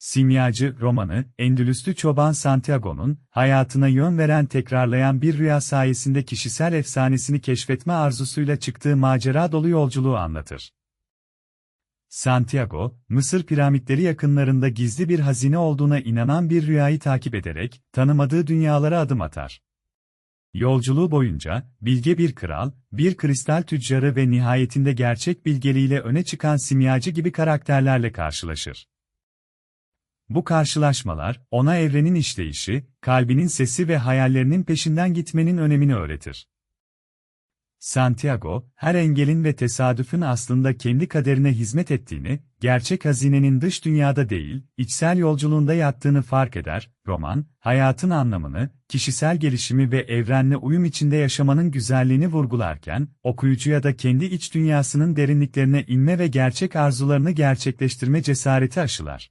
Simyacı romanı, Endülüslü çoban Santiago'nun, hayatına yön veren tekrarlayan bir rüya sayesinde kişisel efsanesini keşfetme arzusuyla çıktığı macera dolu yolculuğu anlatır. Santiago, Mısır piramitleri yakınlarında gizli bir hazine olduğuna inanan bir rüyayı takip ederek, tanımadığı dünyalara adım atar. Yolculuğu boyunca, bilge bir kral, bir kristal tüccarı ve nihayetinde gerçek bilgeliğiyle öne çıkan simyacı gibi karakterlerle karşılaşır. Bu karşılaşmalar, ona evrenin işleyişi, kalbinin sesi ve hayallerinin peşinden gitmenin önemini öğretir. Santiago, her engelin ve tesadüfün aslında kendi kaderine hizmet ettiğini, gerçek hazinenin dış dünyada değil, içsel yolculuğunda yattığını fark eder, roman, hayatın anlamını, kişisel gelişimi ve evrenle uyum içinde yaşamanın güzelliğini vurgularken, okuyucuya da kendi iç dünyasının derinliklerine inme ve gerçek arzularını gerçekleştirme cesareti aşılar.